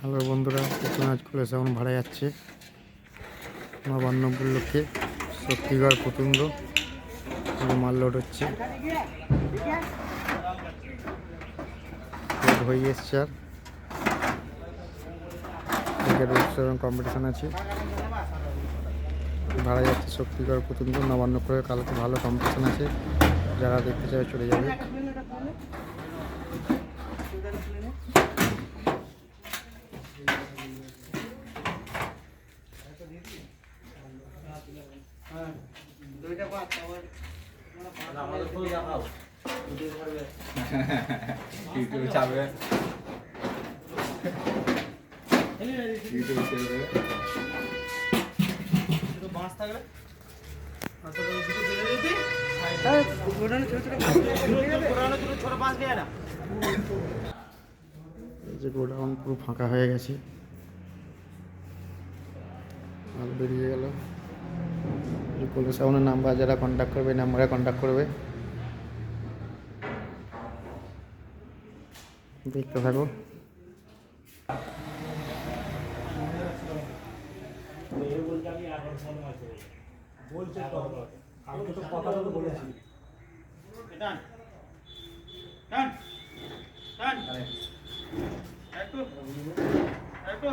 Hello বন্ধুরা college এখন ভাড়া যাচ্ছে। নবান্ন উপলক্ষে শক্তিগড় প্রতুন্দ মাল লোড হচ্ছে। হয়ে এসছে আর। কম্পিটিশন আছে। ভাড়া যাচ্ছে শক্তিগড় প্রতুন্দ নবান্ন করে। কালকে ভালো কম্পিটিশন আছে। যারা দেখতে চায় চলে যাবে। যে গোডাউন পুরো ফাঁকা হয়ে গেছে। মাল বেরিয়ে গেল কলেজ সাউনের নাম্বার যারা কন্ট্যাক্ট করবে নাম্বারে কন্ট্যাক্ট করবে দেখতে থাকো ডান ডান ডান একটু একটু